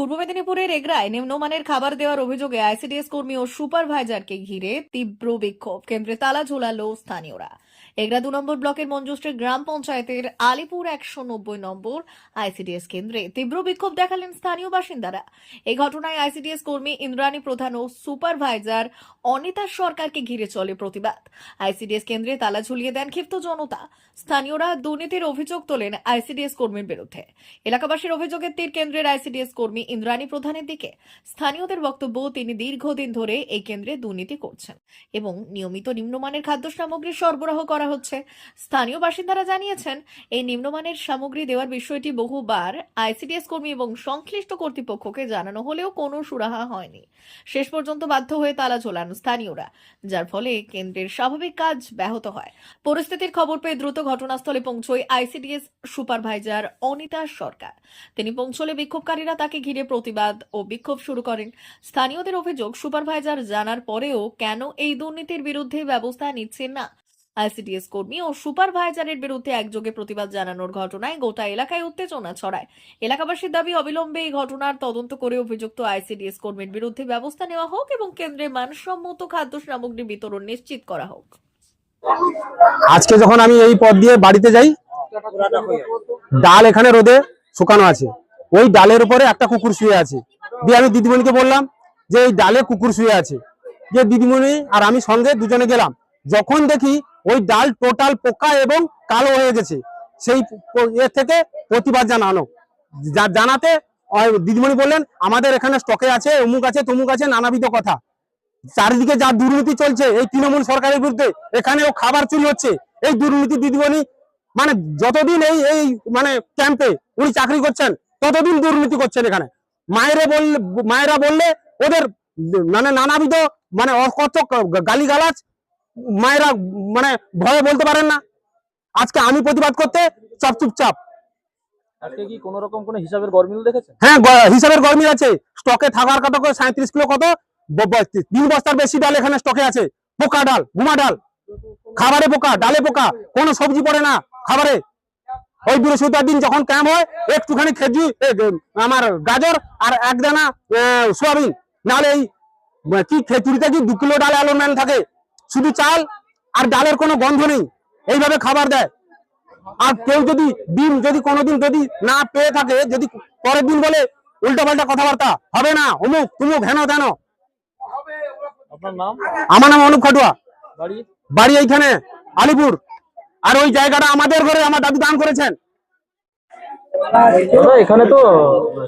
পূর্ব মেদিনীপুরের এগরায় নিম্নমানের খাবার দেওয়ার অভিযোগে আইসিডিএস কর্মী ও সুপারভাইজারকে ঘিরে তীব্র বিক্ষোভ। কেন্দ্রে তালা ঝোলালো স্থানীয়রা। এগরা দু নম্বর ব্লকের মঞ্জুশ্রী গ্রাম পঞ্চায়েতের আলিপুর একশো নব্বই নম্বর আইসিডিএস কেন্দ্রে তীব্র বিক্ষোভ দেখালেন স্থানীয় বাসিন্দারা। এই ঘটনায় আইসিডিএস কর্মী ইন্দ্রাণী প্রধান ও সুপারভাইজার অনিতা সরকারকে ঘিরে চলে প্রতিবাদ। আইসিডিএস কেন্দ্রে তালা ঝুলিয়ে দেন ক্ষিপ্ত জনতা। স্থানীয়রা দুর্নীতির অভিযোগ তোলেন আইসিডিএস কর্মীর বিরুদ্ধে। এলাকাবাসীর অভিযোগের তীর কেন্দ্রের আইসিডিএস কর্মী ইন্দ্রাণী প্রধানের দিকে। স্থানীয়দের বক্তব্য, তিনি দীর্ঘদিন ধরে এই কেন্দ্রে দুর্নীতি করছেন এবং নিয়মিত নিম্নমানের খাদ্য সামগ্রী সরবরাহ করা হচ্ছে, স্থানীয় বাসিন্দারা জানিয়েছেন, এই নিম্নমানের সামগ্রী দেওয়ার বিষয়টি বহুবার আইসিডিএস কর্মী এবং সংশ্লিষ্ট কর্তৃপক্ষকে জানানো হলেও কোনো সুরাহা হয়নি। শেষ পর্যন্ত বাধ্য হয়ে তালা ঝোলান স্থানীয়রা, যার ফলে কেন্দ্রের স্বাভাবিক কাজ ব্যাহত হয়। পরিস্থিতির খবর পেয়ে দ্রুত ঘটনাস্থলে পৌঁছয় আইসিডিএস সুপারভাইজার অনিতা সরকার। তিনি পৌঁছলে বিক্ষোভকারীরা তাকে ঘিরে প্রতিবাদ ও বিক্ষোভ শুরু করেন। স্থানীয়দের অভিযোগ, সুপারভাইজার জানার পরেও কেন এই দুর্নীতির বিরুদ্ধে ব্যবস্থা নিচ্ছেন না? আইসিডিএস কর্মী ও সুপারভাইজারের বিরুদ্ধে একযোগে প্রতিবাদ জানানোর ঘটনায় গোটা এলাকায় উত্তেজনা ছড়ায়। এলাকাবাসীর দাবি, অবিলম্বে এই ঘটনার তদন্ত করে অভিযুক্ত আইসিডিএস কর্মীর বিরুদ্ধে ব্যবস্থা নেওয়া হোক এবং কেন্দ্রে মানসম্মত খাদ্য সামগ্রী বিতরণ নিশ্চিত করা হোক। আজকে যখন আমি এই পথ দিয়ে বাড়িতে যাই, ডাল এখানে রোদে শুকানো আছে। ওই ডালের উপরে একটা কুকুর শুয়ে আছে। দিয়ে আমি দিদিমণিকে বললাম যে, এই ডালে কুকুর শুয়ে আছে। যে দিদিমণি আর আমি সঙ্গে দুজনে গেলাম। যখন দেখি ওই ডাল টোটাল পোকা এবং কালো হয়ে গেছে। সেই এ থেকে প্রতিবাদ জানানো। জানাতে দিদিমণি বললেন, আমাদের এখানে স্টকে আছে, অমুক আছে, তমুক আছে, নানাবিধ কথা। চারিদিকে যা দুর্নীতি চলছে, এই তৃণমূল সরকারের বিরুদ্ধে, এখানেও খাবার চুরি হচ্ছে। এই দুর্নীতি দিদিমণি মানে যতদিন এই এই মানে ক্যাম্পে উনি চাকরি করছেন, ততদিন দুর্নীতি করছেন এখানে। মায়েরা বললে মায়েরা বললে ওদের মানে নানাবিধ মানে অকথ্য গালি গালাজ মায়েরা মানে ভয়ে বলতে পারেন না। আজকে আমি প্রতিবাদ করতে চপ চুপচাপ। আজকে কি কোন রকম কোনো হিসাবের গরমিল দেখেছেন? হ্যাঁ হিসাবের গরমিল আছে। স্টকে থাকার কত করে সাঁত্রিশ কিলো কত? ব- ব- তিন বস্তার বেশি ডাল এখানে স্টকে আছে। পোকা ডাল গুমা ডাল। খাবারে পোকা ডালে পোকা কোনো সবজি পড়ে না খাবারে। ওই বৃহস্পতিবার দিন যখন ক্যাম্প হয় একটুখানি খেজুর আমার গাজর আর এক দানা সোয়াবিন। নাহলে এই কি খেচুড়িতে কি দু কিলো ডাল অ্যালোমেন্ট থাকে? শুধু চাল আর ডালের কোনো গন্ধ নেই। এইভাবে খাবার দেয়। আর কেউ যদি ডিম যদি কোনোদিন যদি না পেয়ে থাকে যদি পরের দিন বলে উল্টো পাল্টা কথাবার্তা হবে না অমুক তুমুক হেন তেন। আমার নাম অনুপ খাটুয়া। বাড়ি? এইখানে আলিপুর। আর ওই জায়গাটা আমাদের ঘরে আমার দাদু দান করেছেন। এখানে তো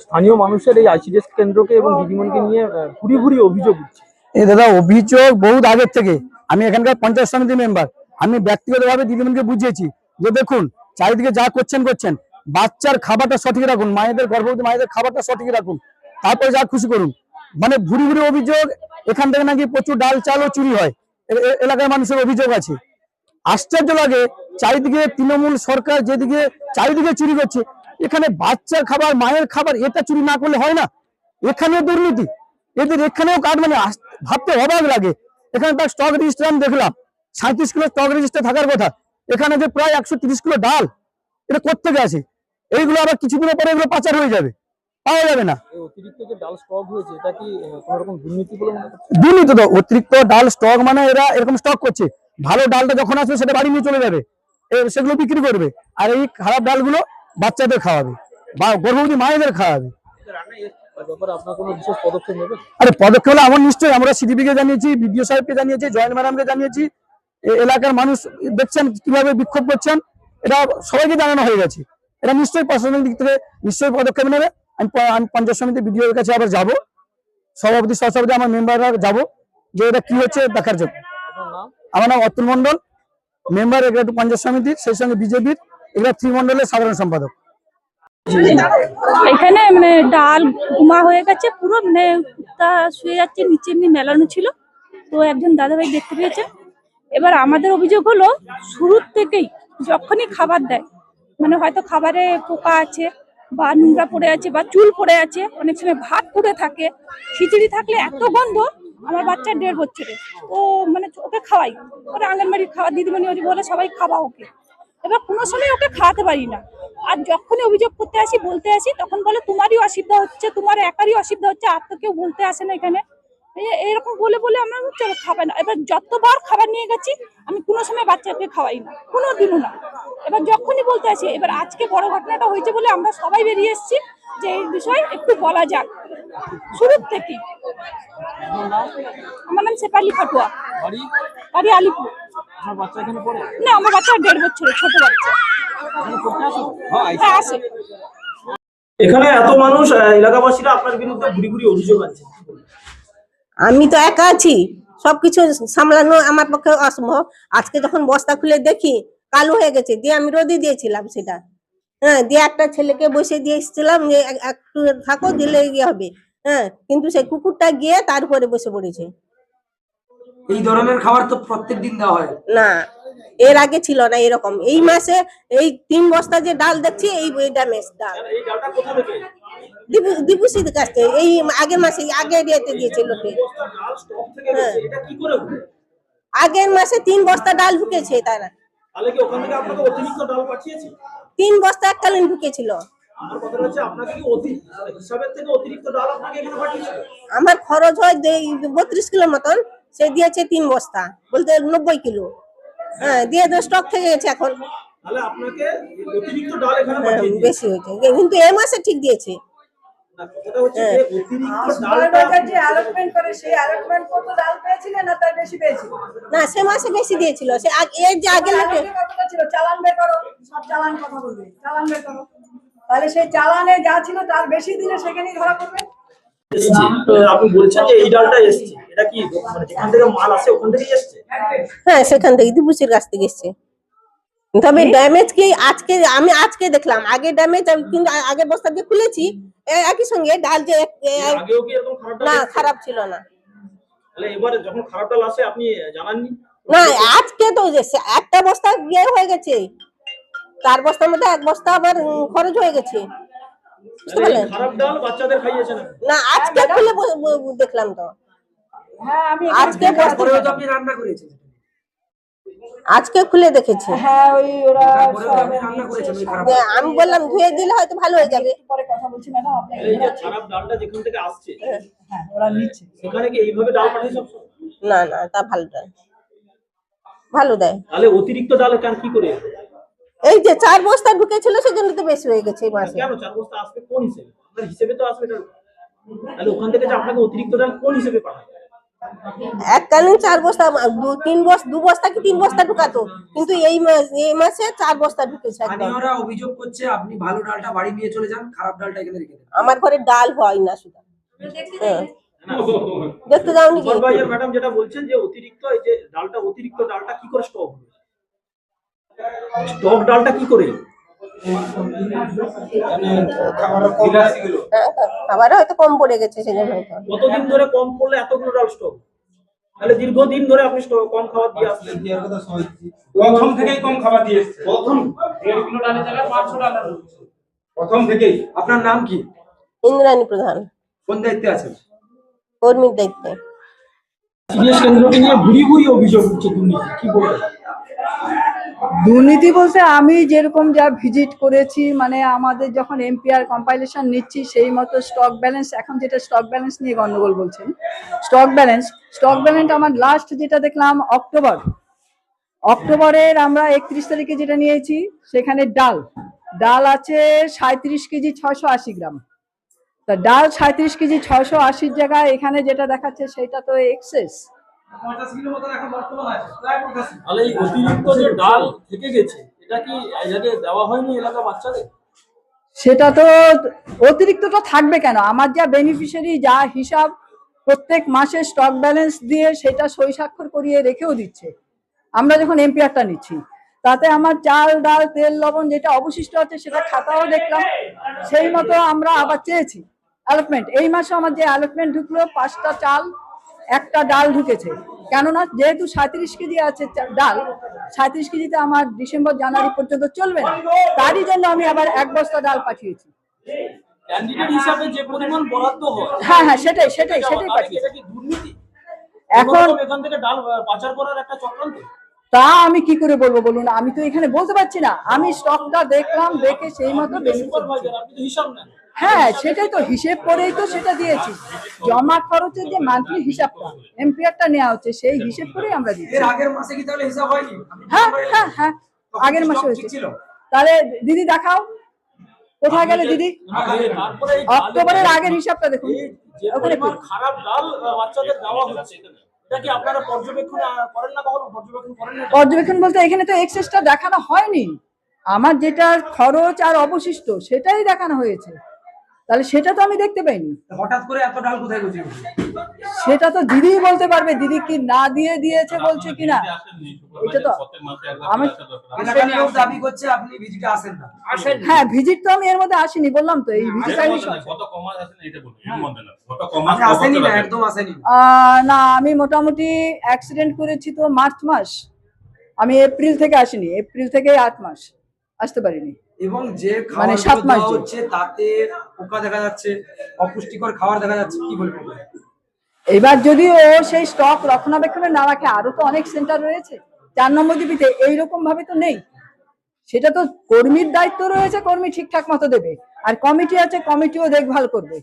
স্থানীয় মানুষের এই আইসিডিএস কেন্দ্রকে এবং দিদিমণিকে নিয়ে ঘুরি ঘুরি অভিযোগ উঠছে। এই দাদা অভিযোগ বহুত আগের থেকে। আমি এখানকার পঞ্চায়েত সমিতি মেম্বার আমি ব্যক্তিগতভাবে দিদিমণিকে বুঝিয়েছি যে দেখুন, চারিদিকে যা করছেন করছেন। বাচ্চার খাবারটা সঠিক রাখুন, মায়েদের গর্ভবতী মায়েদের খাবারটা সঠিক রাখুন, তারপরে যা খুশি করুন। মানে ভুরি ভুরি অভিযোগ, এখান থেকে নাকি প্রচুর ডাল চালও চুরি হয়। এলাকার মানুষের অভিযোগ আছে। আশ্চর্য লাগে, চারিদিকে তৃণমূল সরকার যেদিকে, চারিদিকে চুরি করছে। এখানে বাচ্চার খাবার, মায়ের খাবার, এটা চুরি না করলে হয় না। এখানেও দুর্নীতি। এদের এখানেও কাজ মানে ভাবতে অবাক লাগে। এখানে তার স্টক রেজিস্টার আমি দেখলাম। সাঁত্রিশ কিলো স্টক রেজিস্টার থাকার কথা। এখানে যে প্রায় একশো তিরিশ কিলো ডাল এটা কোথেকে আছে এইগুলো আবার কিছুদিনের পরে এগুলো পাচার হয়ে যাবে। পাওয়া যাবে না। দুর্নীতি তো অতিরিক্ত ডাল স্টক মানে এরা এরকম স্টক করছে। ভালো ডালটা যখন আসবে সেটা বাড়ি নিয়ে চলে যাবে। সেগুলো বিক্রি করবে। আর এই খারাপ ডালগুলো বাচ্চাদের খাওয়াবে। বা গর্ভবতী মায়েদের খাওয়াবে। আরে পদক্ষেপ হলে আমার নিশ্চয়ই আমরা সিডিপি কে জানিয়েছি বিডিও সাহেবকে জানিয়েছি জয়েন্ট ম্যাডামকে জানিয়েছি। এলাকার মানুষ দেখছেন কীভাবে বিক্ষোভ করছেন এটা সবাইকে জানানো হয়ে গেছে। এটা নিশ্চয়ই প্রশাসনিক দিক থেকে নিশ্চয়ই পদক্ষেপ নেবে। আমি পঞ্চায়েত সমিতি বিডিও এর কাছে আবার যাব। সভাপতি সহসভাপতি আমার মেম্বাররা যাব যে এটা কি হচ্ছে দেখার জন্য। আমার নাম অতুল মন্ডল মেম্বার এগুলো পঞ্চায়েত সমিতির সেই সঙ্গে বিজেপির এগুলো ত্রিমন্ডলের সাধারণ সম্পাদক। এখানে মানে ডাল গুমা হয়ে গেছে পুরো মানে কুত্তা শুয়ে যাচ্ছে, নিচে এমনি মেলানো ছিল। তো একজন দাদাভাই দেখতে পেয়েছে। এবার আমাদের অভিযোগ হলো শুরুর থেকেই যখনই খাবার দেয় মানে হয়তো খাবারে পোকা আছে বা নোংরা পড়ে আছে বা চুল পড়ে আছে, অনেক সময় ভাত পড়ে থাকে, খিচুড়ি থাকলে এত গন্ধ, আমার বাচ্চা দেড় বছরে ও মানে ওকে খাওয়াই, ওরা আঙ্গনবাড়ির খাওয়া, দিদিমণি ওই বলে সবাই খাওয়া ওকে। এবার কোনো সময় ওকে খাওয়াতে পারি না। আর যখনই অভিযোগ করতে আসি বলতে আসি তখন বলে তোমারই অসুবিধা হচ্ছে তোমার একারই অসুবিধা হচ্ছে আর তো কেউ বলতে আসে না এখানে। এরকম বলে বলে আমরা চলো খাবে না। এবার যতবার খাবার নিয়ে গেছি আমি কোনো সময় বাচ্চাকে খাওয়াই না কোনো দিনও না। এবার যখনই বলতে আসি এবার আজকে বড় ঘটনাটা হয়েছে বলে আমরা সবাই বেরিয়ে এসেছি যে এই বিষয়ে একটু বলা যাক। শুরুর থেকেই আমার নাম শেফালি ফাটুয়া বাড়ি আলিপুর। আপনার বাচ্চা এখানে পড়ে? না আমার বাচ্চা দেড় বছরের ছোট বাচ্চা। আসো? হ্যাঁ আসে। এখানে এত মানুষ এলাকাবাসীরা আপনার বিরুদ্ধে ঘুরি ঘুরি অভিযোগ আছে। আমি তো একা আছি। সবকিছু সামলানো আমার পক্ষে অসম্ভব। আজকে যখন বস্তা খুলে দেখি কালো হয়ে গেছে দিয়ে আমি রোদে দিয়েছিলাম সেটা। হ্যাঁ দিয়ে একটা ছেলেকে বসে দিয়ে এসেছিলাম যে একটু থাকো দিলে ইয়ে হবে। হ্যাঁ কিন্তু সেই কুকুরটা গিয়ে তার উপরে বসে পড়েছে। এই ধরনের খাবার তো প্রত্যেক দিন দেওয়া হয়। না এর আগে ছিল না এরকম। এই মাসে এই তিন বস্তা যে ডাল দেখছি এই এই ড্যামেজ ডাল। এই ডালটা কোথা থেকে? দীপু- দীপুষির কাছ থেকে এই আগের মাসে হলো? আগের মাসে তিন বস্তা ডাল ঢুকেছে তারা। তাহলে কি ওখান থেকে আপনাকে অতিরিক্ত ডাল পাঠিয়েছে? তিন বস্তা এককালীন ঢুকেছিল। আমার কথা হচ্ছে আপনাকে কি অতি হিসাবের থেকে অতিরিক্ত ডাল আপনাকে এখানে পাঠিয়েছে? আমার খরচ হয় বত্রিশ কিলো মতন। সে দিয়েছে তিন বস্তা বলতে নব্বই কিলো। হ্যাঁ দিয়ে তো স্টক থেকে গেছে এখন। তাহলে আপনাকে অতিরিক্ত ডাল এখানে হ্যাঁ, বেশি হয়েছে। কিন্তু এ মাসে ঠিক দিয়েছে। না, হ্যাঁ। যে অতিরিক্ত ডালটা যে অ্যালটমেন্ট করে সেই অ্যালটমেন্ট কত ডাল পেয়েছিলেন না তার বেশি পেয়েছিলেন না সে মাসে বেশি দিয়েছিল। সে এর যে আগে চালান বের করো সব চালান কথা বলবে। চালান বের করো। তাহলে সেই চালানে যা ছিল তার বেশি দিলে সেখানেই ধরা পড়বে? আপনি বলছেন যে এই ডালটা এসছে। এটা কি মানে যেখান থেকে মাল আসে ওখান থেকেই এসছে? হ্যাঁ সেখান থেকে দীপুষির কাছ থেকে এসছে। তবে ড্যামেজ কি আজকে আমি আজকে দেখলাম আগে ড্যামেজ কিন্তু আগের বস্তা দিয়ে খুলেছি একই সঙ্গে ডাল যে না খারাপ ছিল না। এবারে যখন খারাপ ডাল আসে আপনি জানাননি? না আজকে তো একটা বস্তা ইয়ে হয়ে গেছে। চার বস্তার মধ্যে এক বস্তা আবার খরচ হয়ে গেছে। বুঝতে পারলেন। না। আজকে খুলে দেখলাম তো। হ্যাঁ আমি আজকে তারপরেও তো বস্তা- আপনি রান্না করেছেন? আজকে খুলে দেখেছি। হ্যাঁ ওই ওরা তারপরেও তো সব আপনি রান্না করেছেন ওই খারাপ যে আমি বললাম ধুয়ে দিলে হয়তো ভালো হয়ে যাবে। পরে কথা বলছি ম্যাডাম আপনি এই যে খারাপ ডালটা যেখান থেকে আসছে হ্যাঁ ওরা নিচ্ছে। সেখানে কি এইভাবে ডাল পাঠিয়ে সবসময়? না না তা ভালো দেয় ভালো দেয়। তাহলে অতিরিক্ত ডাল কেন কি করে? এই যে চার বস্তা ঢুকেছিল সেজন্য তো বেশি হয়ে গেছে এই মাসে। কেন চার বস্তা আসবে কোন হিসেবে? আপনার হিসেবে তো আসবে তাহলে ওখান থেকে যে আপনাকে অতিরিক্ত ডাল কোন হিসেবে পাঠায় এককালীন চার বস্তা দু- তিন বস্তা দু বস্তা কি তিন বস্তা ঢুকাতো? কিন্তু এই মাস এই মাসে চার বস্তা ঢুকেছে একদম। স্থানীয়রা অভিযোগ করছে আপনি ভালো ডালটা বাড়ি নিয়ে চলে যান খারাপ ডালটা এখানে রেখে দেন। আমার ঘরে ডাল হয় না শুধু। হ্যাঁ। দেখতে যাওনি কি ম্যাডাম যেটা বলছেন যে অতিরিক্ত এই যে ডালটা অতিরিক্ত ডালটা কি করে স্টক স্টক ডালটা কি করে? হ্যাঁ, হয়তো কম পড়ে গেছে সেজন্য হয়তো। কতদিন ধরে কম পড়লে এতগুলো ডাল স্টক তাহলে দীর্ঘদিন ধরে আপনি স্টক কম খাবার দিয়ে আসছেন। প্রথম থেকেই কম খাবার দিয়ে এসছে। প্রথম প্রথম থেকেই। আপনার নাম কি? ইন্দ্রাণী প্রধান। কোন দায়িত্বে আছেন? কর্মীর দায়িত্বে। কেন্দ্রকে নিয়ে অভিযোগ উঠছে দুর্নীতি কি বলবেন? দুর্নীতি বলতে আমি যেরকম যা ভিজিট করেছি মানে আমাদের যখন এমপিআর কম্পাইলেশন নিচ্ছি, সেই মতো স্টক ব্যালেন্স এখন যেটা স্টক ব্যালেন্স নিয়ে গন্ডগোল বলছেন স্টক ব্যালেন্স স্টক ব্যালেন্স আমার লাস্ট যেটা দেখলাম অক্টোবর অক্টোবরের আমরা একত্রিশ তারিখে যেটা নিয়েছি, সেখানে ডাল। ডাল আছে সাঁত্রিশ কেজি ছশো আশি গ্রাম। তা ডাল সাঁত্রিশ কেজি ছশো আশির জায়গায় এখানে যেটা দেখাচ্ছে, সেটা তো এক্সেস তাহলে এই অতিরিক্ত যে ডাল থেকে গেছে এটা কি দেওয়া হয়নি এলাকা বাচ্চাদের? সেটা তো অতিরিক্তটা থাকবে কেন? আমার যা বেনিফিশিয়ারি যা হিসাব প্রত্যেক মাসে স্টক ব্যালেন্স দিয়ে সেটা সই স্বাক্ষর করিয়ে রেখেও দিচ্ছে। আমরা যখন এমপিআরটা নিচ্ছি তাতে আমার চাল ডাল তেল লবণ যেটা অবশিষ্ট আছে সেটা খাতাও দেখলাম সেই মতো আমরা আবার চেয়েছি। অ্যালটমেন্ট এই মাসে আমার যে অ্যালটমেন্ট ঢুকলো পাঁচটা চাল একটা ডাল ঢুকেছে। কেননা যেহেতু সাঁত্রিশ কেজি আছে ডাল সাঁত্রিশ কেজিতে আমার ডিসেম্বর জানুয়ারি পর্যন্ত চলবে না। তারই জন্য আমি আবার এক বস্তা ডাল পাঠিয়েছি। হয় হ্যাঁ সেটাই সেটাই সেটাই পাঠিয়েছি। কি দুর্নীতি? এখন তা আমি কি করে বলব বলুন আমি তো এখানে বলতে পারছি না। আমি স্টকটা দেখলাম দেখে সেই মতো। হ্যাঁ সেটাই তো হিসেব করেই তো সেটা দিয়েছি। জমা খরচের যে মান্থলি হিসাবটা এমপিআরটা নেওয়া হচ্ছে সেই হিসেব করেই আমরা দিচ্ছি। আগের মাসে কি তাহলে হিসাব হয়নি? হ্যাঁ হ্যাঁ হ্যাঁ আগের মাসে হয়েছে। তাহলে দিদি দেখাও। কোথায় গেলে দিদি? অক্টোবরের আগের হিসাবটা দেখুন। ওখানে খারাপ ডাল বাচ্চাদের দেওয়া হচ্ছে এটা কি আপনারা পর্যবেক্ষণ করেন না কখনো? পর্যবেক্ষণ করেন না? পর্যবেক্ষণ বলতে এখানে তো এক্সেসটা দেখানো হয়নি। আমার যেটা খরচ আর অবশিষ্ট সেটাই দেখানো হয়েছে। তাহলে সেটা তো আমি দেখতে পাইনি হঠাৎ করে এত ডাল কোথায় গেছে সেটা তো দিদিই বলতে পারবে দিদি কি না দিয়ে দিয়েছে বলছে কিনা এটা তো আমি দাবি করছে আপনি ভিজিটে আসেন না আসেন হ্যাঁ ভিজিট তো আমি এর মধ্যে আসিনি বললাম তো এই ভিজিট আমি আপনি আসেনি না একদম আসেনি আহ, না আমি মোটামুটি অ্যাক্সিডেন্ট করেছি তো মার্চ মাস আমি এপ্রিল থেকে আসিনি এপ্রিল থেকে আট মাস আসতে পারিনি এবং যে মানে সাত মাস হচ্ছে তাতে পোকা দেখা যাচ্ছে অপুষ্টিকর খাবার দেখা যাচ্ছে কি বলব? এবার যদি ও সেই স্টক রক্ষণাবেক্ষণে না রাখে আরও তো অনেক সেন্টার রয়েছে। চার নম্বর জিপিতে এইরকম ভাবে তো নেই। সেটা তো কর্মীর দায়িত্ব রয়েছে কর্মী ঠিকঠাক মতো দেবে। আর কমিটি আছে কমিটিও দেখভাল করবে।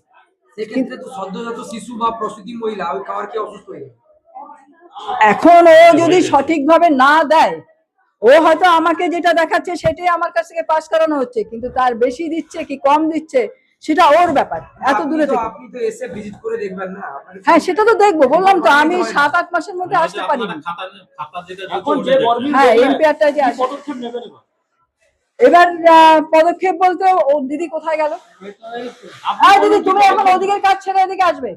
সেক্ষেত্রে তো সদ্যজাত শিশু বা প্রসূতি মহিলা ওই খাবার খেয়ে অসুস্থ হয়ে এখন ও যদি সঠিকভাবে না দেয় ও হয়তো আমাকে যেটা দেখাচ্ছে সেটাই আমার কাছ থেকে পাস করানো হচ্ছে কিন্তু তার বেশি দিচ্ছে কি কম দিচ্ছে সেটা ওর ব্যাপার এত দূরে থেকে। আপনি তো এসে ভিজিট করে দেখবেন না হ্যাঁ সেটা তো দেখব বললাম তো আমি সাত আট মাসের মধ্যে আসতে পারিনি। এখন যে গরমিল হ্যাঁ এমপিআরটা যে আসে। এবার? পদক্ষেপ বলতে ও দিদি কোথায় গেল? হ্যাঁ দিদি তুমি এখন ওদিকের কাজ ছেড়ে এদিকে আসবে।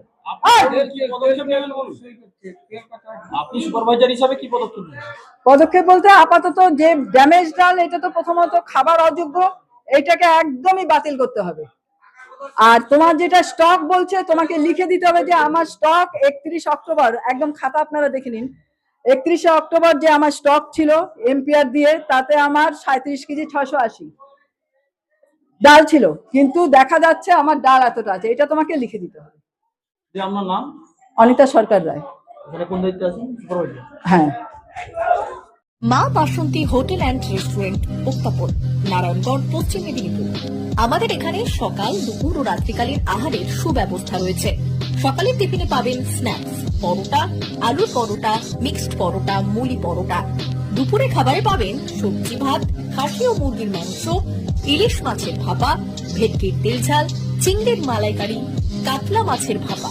পদক্ষেপ বলতে আপাতত যে ড্যামেজ ডাল এটা তো প্রথমত খাবার অযোগ্য এটাকে একদমই বাতিল করতে হবে। আর তোমার যেটা স্টক বলছে তোমাকে লিখে দিতে হবে যে আমার স্টক একত্রিশ অক্টোবর একদম খাতা আপনারা দেখে নিন। একত্রিশে অক্টোবর যে আমার স্টক ছিল এমপিআর দিয়ে তাতে আমার সাঁত্রিশ কেজি ছশো আশি। ডাল ছিল কিন্তু দেখা যাচ্ছে আমার ডাল এতটা আছে এটা তোমাকে লিখে দিতে হবে। আপনার নাম? অনিতা সরকার রায়। কোন দায়িত্বে আছেন? হ্যাঁ। Maa Basanti hotel and restaurant উত্তাপন Narayangarh Paschim Medinipur. আমাদের এখানে সকাল দুপুর ও রাত্রিকালীন আহারের সুব্যবস্থা রয়েছে। সকালের টিফিনে পাবেন স্ন্যাক্স পরোটা আলুর পরোটা মিক্সড পরোটা মুলি পরোটা। দুপুরে খাবারে পাবেন সবজি ভাত খাসি ও মুরগির মাংস ইলিশ মাছের ভাপা ভেটকির তেল ঝাল চিংড়ির মালাইকারি কাতলা মাছের ভাপা।